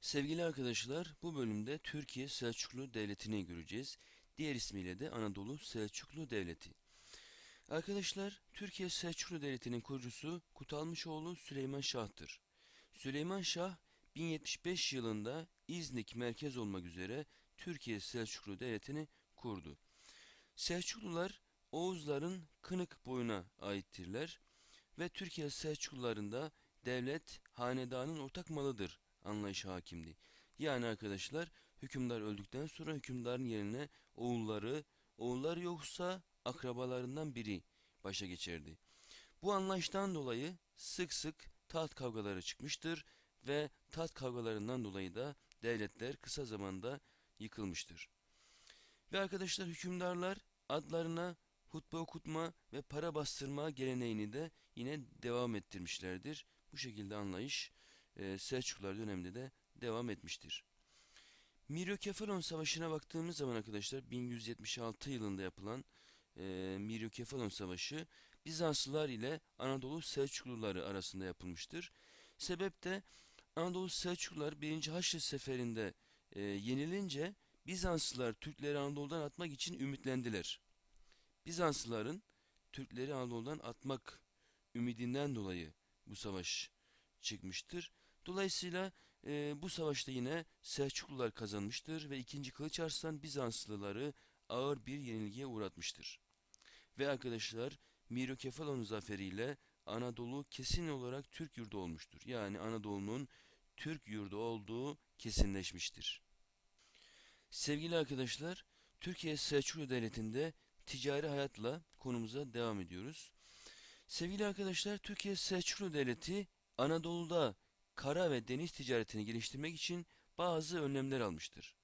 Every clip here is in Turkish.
Sevgili arkadaşlar, bu bölümde Türkiye Selçuklu Devleti'ni göreceğiz. Diğer ismiyle de Anadolu Selçuklu Devleti. Arkadaşlar, Türkiye Selçuklu Devleti'nin kurucusu Kutalmışoğlu Süleyman Şah'tır. Süleyman Şah, 1075 yılında İznik merkez olmak üzere Türkiye Selçuklu Devleti'ni kurdu. Selçuklular, Oğuzların Kınık boyuna aittirler ve Türkiye Selçuklularında devlet hanedanın ortak malıdır anlayışı hakimdi. Yani arkadaşlar hükümdar öldükten sonra hükümdarın yerine oğulları, oğullar yoksa akrabalarından biri başa geçerdi. Bu anlayıştan dolayı sık sık taht kavgaları çıkmıştır ve taht kavgalarından dolayı da devletler kısa zamanda yıkılmıştır. Ve arkadaşlar hükümdarlar adlarına hutbe okutma ve para bastırma geleneğini de yine devam ettirmişlerdir. Bu şekilde anlayış e, Selçuklular döneminde de devam etmiştir. Miryokefalon Savaşı'na baktığımız zaman arkadaşlar 1176 yılında yapılan e, Miryokefalon Savaşı Bizanslılar ile Anadolu Selçukluları arasında yapılmıştır. Sebep de Anadolu Selçuklular 1. Haçlı Seferi'nde e, yenilince Bizanslılar Türkleri Anadolu'dan atmak için ümitlendiler. Bizanslıların Türkleri Anadolu'dan atmak ümidinden dolayı bu savaş çıkmıştır. Dolayısıyla e, bu savaşta yine Selçuklular kazanmıştır ve 2. Kılıç Arslan Bizanslıları ağır bir yenilgiye uğratmıştır. Ve arkadaşlar Mirokefalon zaferiyle Anadolu kesin olarak Türk yurdu olmuştur. Yani Anadolu'nun Türk yurdu olduğu kesinleşmiştir. Sevgili arkadaşlar, Türkiye Selçuklu Devleti'nde ticari hayatla konumuza devam ediyoruz. Sevgili arkadaşlar, Türkiye Selçuklu Devleti Anadolu'da kara ve deniz ticaretini geliştirmek için bazı önlemler almıştır.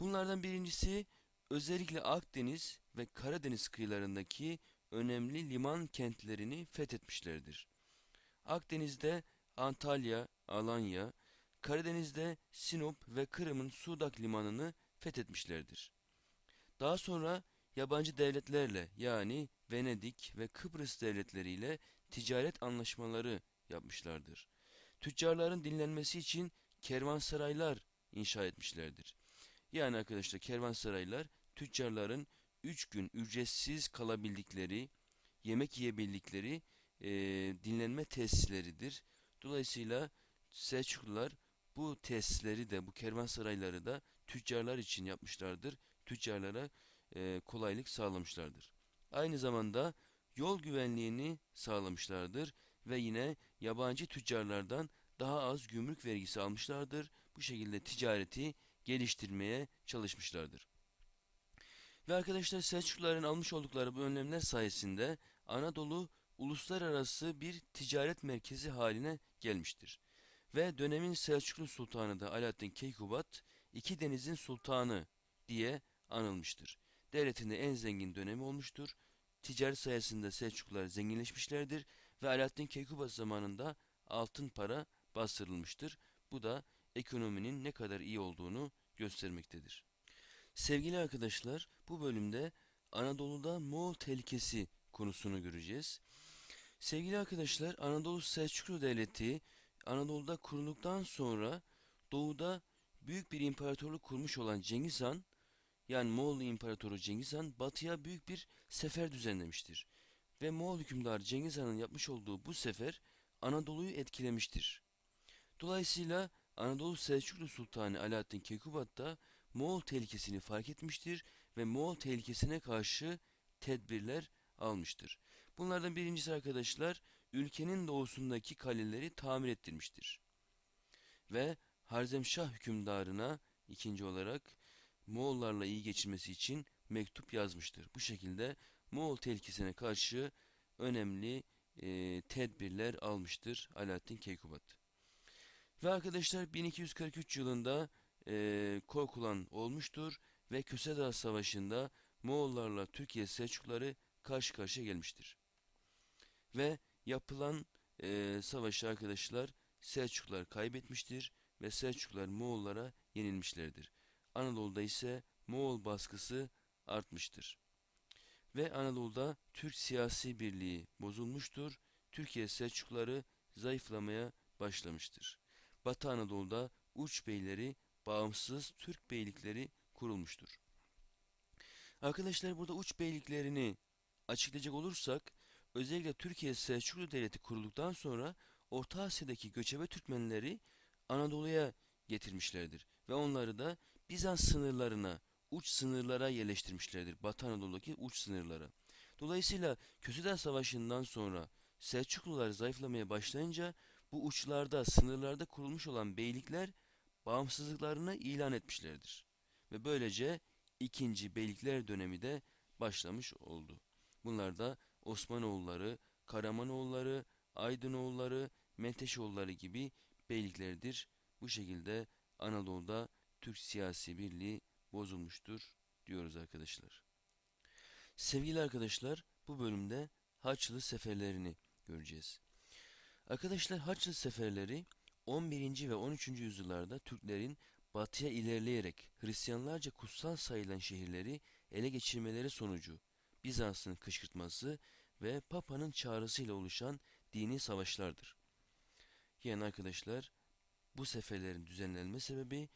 Bunlardan birincisi özellikle Akdeniz ve Karadeniz kıyılarındaki önemli liman kentlerini fethetmişlerdir. Akdeniz'de Antalya, Alanya, Karadeniz'de Sinop ve Kırım'ın Sudak limanını fethetmişlerdir. Daha sonra yabancı devletlerle yani Venedik ve Kıbrıs devletleriyle ticaret anlaşmaları yapmışlardır. Tüccarların dinlenmesi için kervansaraylar inşa etmişlerdir. Yani arkadaşlar kervansaraylar tüccarların 3 gün ücretsiz kalabildikleri, yemek yiyebildikleri e, dinlenme tesisleridir. Dolayısıyla Selçuklular bu tesisleri de bu kervansarayları da tüccarlar için yapmışlardır. Tüccarlara e, kolaylık sağlamışlardır. Aynı zamanda yol güvenliğini sağlamışlardır ve yine yabancı tüccarlardan daha az gümrük vergisi almışlardır. Bu şekilde ticareti geliştirmeye çalışmışlardır. Ve arkadaşlar Selçukluların almış oldukları bu önlemler sayesinde Anadolu uluslararası bir ticaret merkezi haline gelmiştir. Ve dönemin Selçuklu Sultanı da Alaaddin Keykubat iki denizin sultanı diye anılmıştır. Devletinde en zengin dönemi olmuştur. Ticaret sayesinde Selçuklular zenginleşmişlerdir ve Alaaddin Keykubat zamanında altın para bastırılmıştır. Bu da ekonominin ne kadar iyi olduğunu göstermektedir. Sevgili arkadaşlar bu bölümde Anadolu'da Moğol tehlikesi konusunu göreceğiz. Sevgili arkadaşlar Anadolu Selçuklu Devleti Anadolu'da kurulduktan sonra doğuda büyük bir imparatorluk kurmuş olan Cengiz Han yani Moğol İmparatoru Cengiz Han batıya büyük bir sefer düzenlemiştir. Ve Moğol hükümdarı Cengiz Han'ın yapmış olduğu bu sefer Anadolu'yu etkilemiştir. Dolayısıyla Anadolu Selçuklu Sultanı Alaaddin Keykubat da Moğol tehlikesini fark etmiştir ve Moğol tehlikesine karşı tedbirler almıştır. Bunlardan birincisi arkadaşlar ülkenin doğusundaki kaleleri tamir ettirmiştir. Ve Harzemşah hükümdarına ikinci olarak Moğollarla iyi geçirmesi için mektup yazmıştır. Bu şekilde Moğol tehlikesine karşı önemli e, tedbirler almıştır Alaaddin Keykubat. Ve arkadaşlar 1243 yılında e, Korkulan olmuştur ve Köse Savaşı'nda Moğollarla Türkiye Selçukları karşı karşıya gelmiştir. Ve yapılan e, savaşı arkadaşlar Selçuklar kaybetmiştir ve Selçuklar Moğollara yenilmişlerdir. Anadolu'da ise Moğol baskısı artmıştır. Ve Anadolu'da Türk siyasi birliği bozulmuştur. Türkiye Selçukları zayıflamaya başlamıştır. Batı Anadolu'da uç beyleri, bağımsız Türk beylikleri kurulmuştur. Arkadaşlar burada uç beyliklerini açıklayacak olursak özellikle Türkiye Selçuklu Devleti kurulduktan sonra Orta Asya'daki göçebe Türkmenleri Anadolu'ya getirmişlerdir ve onları da Bizans sınırlarına, uç sınırlara yerleştirmişlerdir. Batı Anadolu'daki uç sınırlara. Dolayısıyla Kösüder Savaşı'ndan sonra Selçuklular zayıflamaya başlayınca bu uçlarda, sınırlarda kurulmuş olan beylikler bağımsızlıklarını ilan etmişlerdir. Ve böylece ikinci beylikler dönemi de başlamış oldu. Bunlar da Osmanoğulları, Karamanoğulları, Aydınoğulları, Menteşoğulları gibi beyliklerdir. Bu şekilde Anadolu'da Türk siyasi birliği bozulmuştur diyoruz arkadaşlar. Sevgili arkadaşlar bu bölümde Haçlı seferlerini göreceğiz. Arkadaşlar Haçlı seferleri 11. ve 13. yüzyıllarda Türklerin batıya ilerleyerek Hristiyanlarca kutsal sayılan şehirleri ele geçirmeleri sonucu Bizans'ın kışkırtması ve Papa'nın çağrısıyla oluşan dini savaşlardır. Yani arkadaşlar bu seferlerin düzenlenme sebebi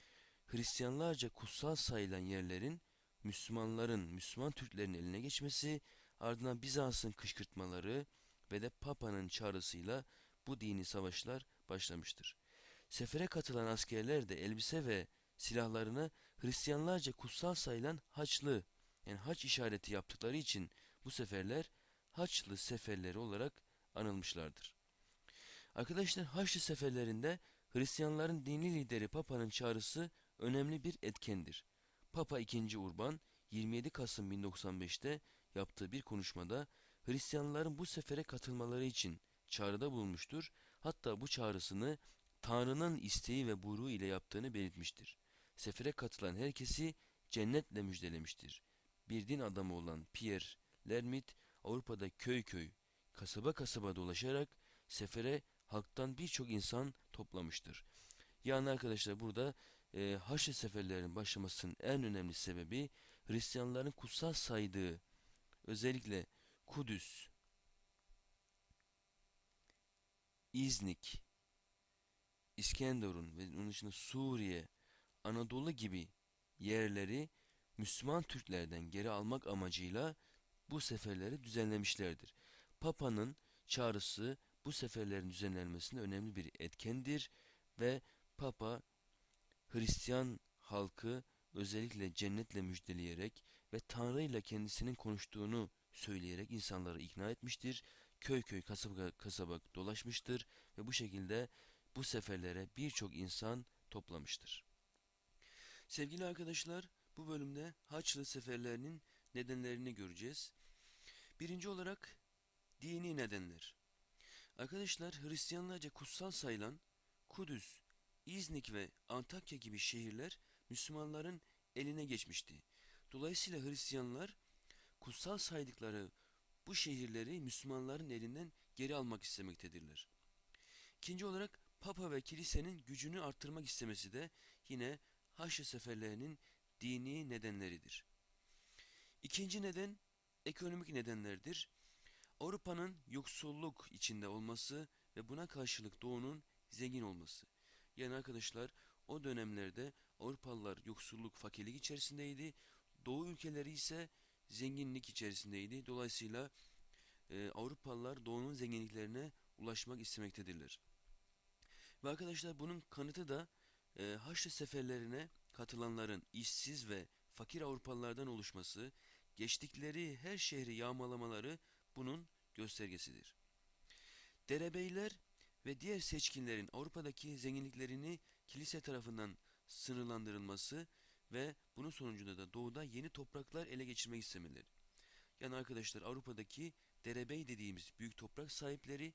Hristiyanlarca kutsal sayılan yerlerin Müslümanların, Müslüman Türklerin eline geçmesi, ardından Bizans'ın kışkırtmaları ve de Papa'nın çağrısıyla bu dini savaşlar başlamıştır. Sefere katılan askerler de elbise ve silahlarına Hristiyanlarca kutsal sayılan Haçlı, yani Haç işareti yaptıkları için bu seferler Haçlı seferleri olarak anılmışlardır. Arkadaşlar Haçlı seferlerinde Hristiyanların dini lideri Papa'nın çağrısı önemli bir etkendir. Papa II. Urban 27 Kasım 1095'te yaptığı bir konuşmada Hristiyanların bu sefere katılmaları için çağrıda bulunmuştur. Hatta bu çağrısını Tanrı'nın isteği ve buyruğu ile yaptığını belirtmiştir. Sefere katılan herkesi cennetle müjdelemiştir. Bir din adamı olan Pierre Lermit Avrupa'da köy köy, kasaba kasaba dolaşarak sefere halktan birçok insan toplamıştır. Yani arkadaşlar burada e, Haçlı seferlerinin başlamasının en önemli sebebi Hristiyanların kutsal saydığı özellikle Kudüs, İznik, İskenderun ve onun dışında Suriye, Anadolu gibi yerleri Müslüman Türklerden geri almak amacıyla bu seferleri düzenlemişlerdir. Papa'nın çağrısı bu seferlerin düzenlenmesinde önemli bir etkendir ve Papa Hristiyan halkı özellikle cennetle müjdeleyerek ve Tanrı ile kendisinin konuştuğunu söyleyerek insanları ikna etmiştir. Köy köy kasaba kasaba dolaşmıştır ve bu şekilde bu seferlere birçok insan toplamıştır. Sevgili arkadaşlar bu bölümde Haçlı seferlerinin nedenlerini göreceğiz. Birinci olarak dini nedenler. Arkadaşlar Hristiyanlarca kutsal sayılan Kudüs, İznik ve Antakya gibi şehirler Müslümanların eline geçmişti. Dolayısıyla Hristiyanlar kutsal saydıkları bu şehirleri Müslümanların elinden geri almak istemektedirler. İkinci olarak Papa ve kilisenin gücünü arttırmak istemesi de yine Haçlı seferlerinin dini nedenleridir. İkinci neden ekonomik nedenlerdir. Avrupa'nın yoksulluk içinde olması ve buna karşılık Doğu'nun zengin olması. Yani arkadaşlar o dönemlerde Avrupalılar yoksulluk, fakirlik içerisindeydi. Doğu ülkeleri ise zenginlik içerisindeydi. Dolayısıyla e, Avrupalılar Doğu'nun zenginliklerine ulaşmak istemektedirler. Ve arkadaşlar bunun kanıtı da e, Haçlı seferlerine katılanların işsiz ve fakir Avrupalılardan oluşması, geçtikleri her şehri yağmalamaları bunun göstergesidir. Derebeyler ve diğer seçkinlerin Avrupa'daki zenginliklerini kilise tarafından sınırlandırılması ve bunun sonucunda da doğuda yeni topraklar ele geçirmek istemeleri. Yani arkadaşlar Avrupa'daki derebey dediğimiz büyük toprak sahipleri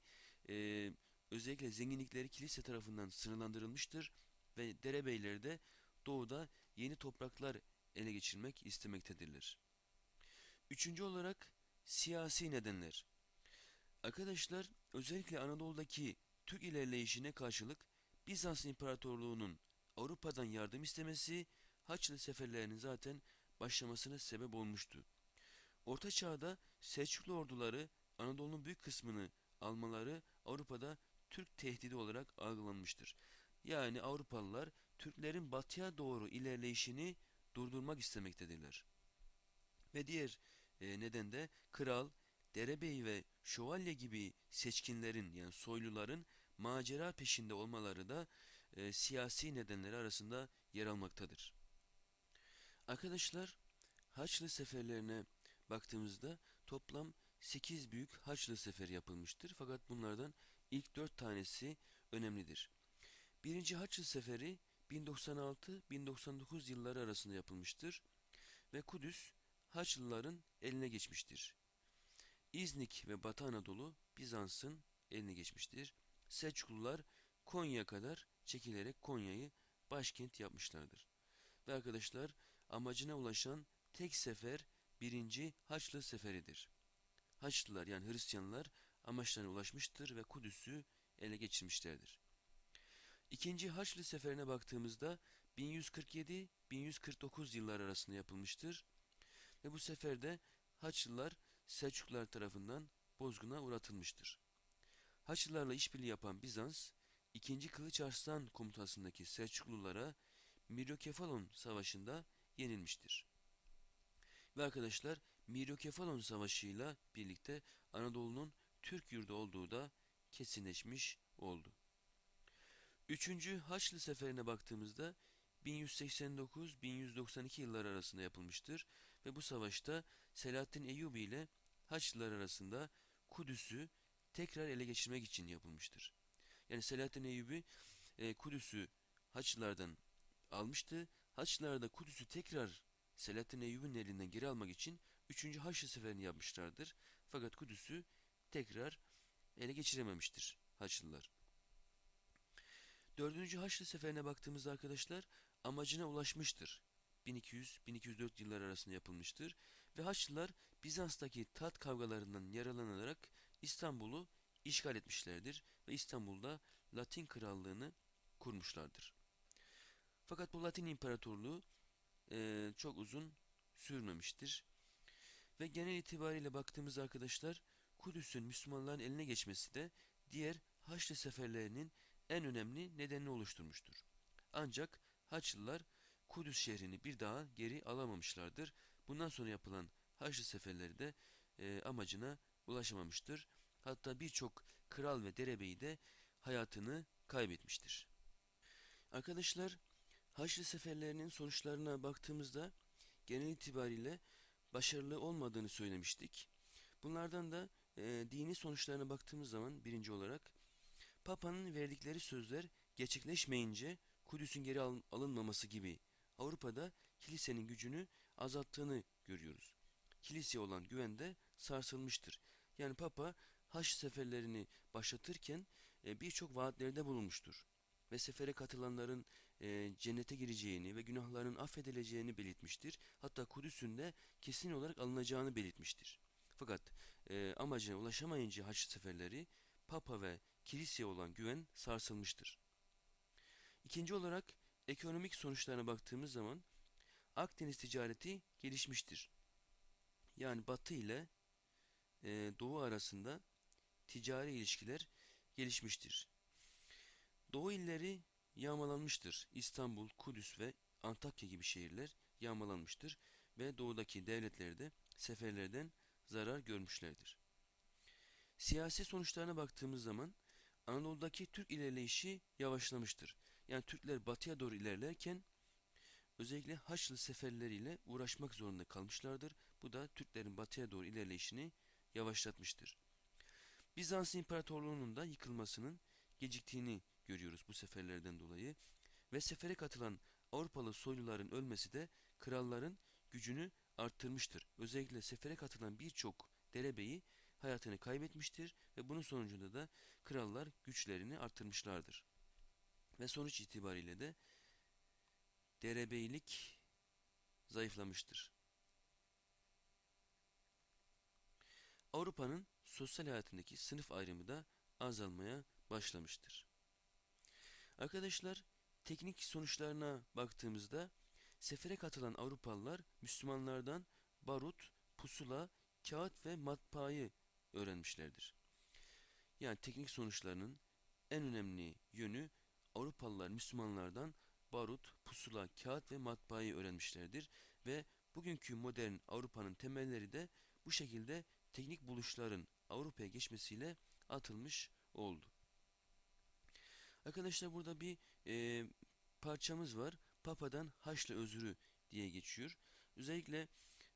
e, özellikle zenginlikleri kilise tarafından sınırlandırılmıştır ve derebeyleri de doğuda yeni topraklar ele geçirmek istemektedirler. Üçüncü olarak siyasi nedenler. Arkadaşlar özellikle Anadolu'daki Türk ilerleyişine karşılık Bizans İmparatorluğu'nun Avrupa'dan yardım istemesi Haçlı seferlerinin zaten başlamasına sebep olmuştu. Orta Çağ'da Selçuklu orduları Anadolu'nun büyük kısmını almaları Avrupa'da Türk tehdidi olarak algılanmıştır. Yani Avrupalılar Türklerin batıya doğru ilerleyişini durdurmak istemektedirler. Ve diğer e, neden de kral, derebey ve şövalye gibi seçkinlerin yani soyluların macera peşinde olmaları da e, siyasi nedenleri arasında yer almaktadır. Arkadaşlar Haçlı seferlerine baktığımızda toplam 8 büyük Haçlı seferi yapılmıştır. Fakat bunlardan ilk 4 tanesi önemlidir. Birinci Haçlı seferi 1096-1099 yılları arasında yapılmıştır ve Kudüs Haçlıların eline geçmiştir. İznik ve Batı Anadolu Bizans'ın eline geçmiştir. Selçuklular Konya'ya kadar çekilerek Konya'yı başkent yapmışlardır. Ve arkadaşlar amacına ulaşan tek sefer birinci Haçlı seferidir. Haçlılar yani Hristiyanlar amaçlarına ulaşmıştır ve Kudüs'ü ele geçirmişlerdir. İkinci Haçlı seferine baktığımızda 1147-1149 yıllar arasında yapılmıştır. Ve bu seferde Haçlılar Selçuklular tarafından bozguna uğratılmıştır. Haçlılarla işbirliği yapan Bizans, 2. Kılıç Arslan komutasındaki Selçuklulara Miryokefalon Savaşı'nda yenilmiştir. Ve arkadaşlar Miryokefalon Savaşı ile birlikte Anadolu'nun Türk yurdu olduğu da kesinleşmiş oldu. Üçüncü Haçlı Seferi'ne baktığımızda 1189-1192 yıllar arasında yapılmıştır ve bu savaşta Selahaddin Eyyubi ile Haçlılar arasında Kudüs'ü tekrar ele geçirmek için yapılmıştır. Yani Selahaddin Eyyubi e, Kudüs'ü Haçlılardan almıştı. Haçlılar da Kudüs'ü tekrar Selahaddin Eyyubi'nin elinden geri almak için 3. Haçlı seferini yapmışlardır. Fakat Kudüs'ü tekrar ele geçirememiştir Haçlılar. 4. Haçlı seferine baktığımızda arkadaşlar amacına ulaşmıştır. 1200-1204 yıllar arasında yapılmıştır ve Haçlılar Bizans'taki tat kavgalarından yaralanarak İstanbul'u işgal etmişlerdir ve İstanbul'da Latin krallığını kurmuşlardır. Fakat bu Latin İmparatorluğu e, çok uzun sürmemiştir. Ve genel itibariyle baktığımız arkadaşlar Kudüs'ün Müslümanların eline geçmesi de diğer Haçlı seferlerinin en önemli nedenini oluşturmuştur. Ancak Haçlılar Kudüs şehrini bir daha geri alamamışlardır. Bundan sonra yapılan Haçlı seferleri de e, amacına ulaşamamıştır. Hatta birçok kral ve derebeyi de hayatını kaybetmiştir. Arkadaşlar Haçlı seferlerinin sonuçlarına baktığımızda genel itibariyle başarılı olmadığını söylemiştik. Bunlardan da e, dini sonuçlarına baktığımız zaman birinci olarak Papa'nın verdikleri sözler gerçekleşmeyince Kudüs'ün geri al alınmaması gibi Avrupa'da kilisenin gücünü azalttığını görüyoruz. Kiliseye olan güven de sarsılmıştır. Yani Papa Haç seferlerini başlatırken e, birçok vaatlerde bulunmuştur. Ve sefere katılanların e, cennete gireceğini ve günahlarının affedileceğini belirtmiştir. Hatta Kudüs'ün de kesin olarak alınacağını belirtmiştir. Fakat e, amacına ulaşamayınca Haç seferleri Papa ve kiliseye olan güven sarsılmıştır. İkinci olarak ekonomik sonuçlarına baktığımız zaman Akdeniz ticareti gelişmiştir. Yani Batı ile e, Doğu arasında ticari ilişkiler gelişmiştir. Doğu illeri yağmalanmıştır. İstanbul, Kudüs ve Antakya gibi şehirler yağmalanmıştır ve doğudaki devletler de seferlerden zarar görmüşlerdir. Siyasi sonuçlarına baktığımız zaman Anadolu'daki Türk ilerleyişi yavaşlamıştır. Yani Türkler batıya doğru ilerlerken özellikle Haçlı seferleriyle uğraşmak zorunda kalmışlardır. Bu da Türklerin batıya doğru ilerleyişini yavaşlatmıştır. Bizans İmparatorluğu'nun da yıkılmasının geciktiğini görüyoruz bu seferlerden dolayı ve sefere katılan Avrupalı soyluların ölmesi de kralların gücünü arttırmıştır. Özellikle sefere katılan birçok derebeyi hayatını kaybetmiştir ve bunun sonucunda da krallar güçlerini artırmışlardır. Ve sonuç itibariyle de derebeylik zayıflamıştır. Avrupa'nın sosyal hayatındaki sınıf ayrımı da azalmaya başlamıştır. Arkadaşlar teknik sonuçlarına baktığımızda sefere katılan Avrupalılar Müslümanlardan barut, pusula, kağıt ve matbaayı öğrenmişlerdir. Yani teknik sonuçlarının en önemli yönü Avrupalılar Müslümanlardan barut, pusula, kağıt ve matbaayı öğrenmişlerdir ve bugünkü modern Avrupa'nın temelleri de bu şekilde teknik buluşların Avrupa'ya geçmesiyle atılmış oldu. Arkadaşlar burada bir e, parçamız var. Papa'dan Haçlı özrü diye geçiyor. Özellikle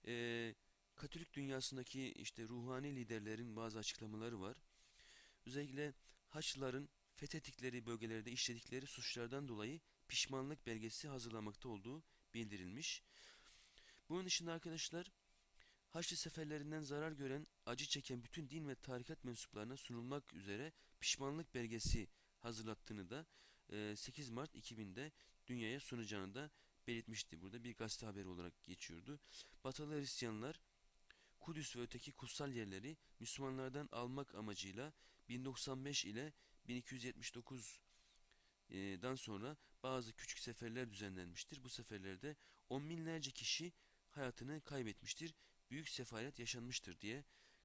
e, Katolik dünyasındaki işte ruhani liderlerin bazı açıklamaları var. Özellikle Haçlıların fethettikleri bölgelerde işledikleri suçlardan dolayı pişmanlık belgesi hazırlamakta olduğu bildirilmiş. Bunun dışında arkadaşlar Haçlı seferlerinden zarar gören, acı çeken bütün din ve tarikat mensuplarına sunulmak üzere pişmanlık belgesi hazırlattığını da 8 Mart 2000'de dünyaya sunacağını da belirtmişti. Burada bir gazete haberi olarak geçiyordu. Batılı Hristiyanlar Kudüs ve öteki kutsal yerleri Müslümanlardan almak amacıyla 1095 ile 1279'dan sonra bazı küçük seferler düzenlenmiştir. Bu seferlerde on binlerce kişi hayatını kaybetmiştir. Büyük sefalet yaşanmıştır diye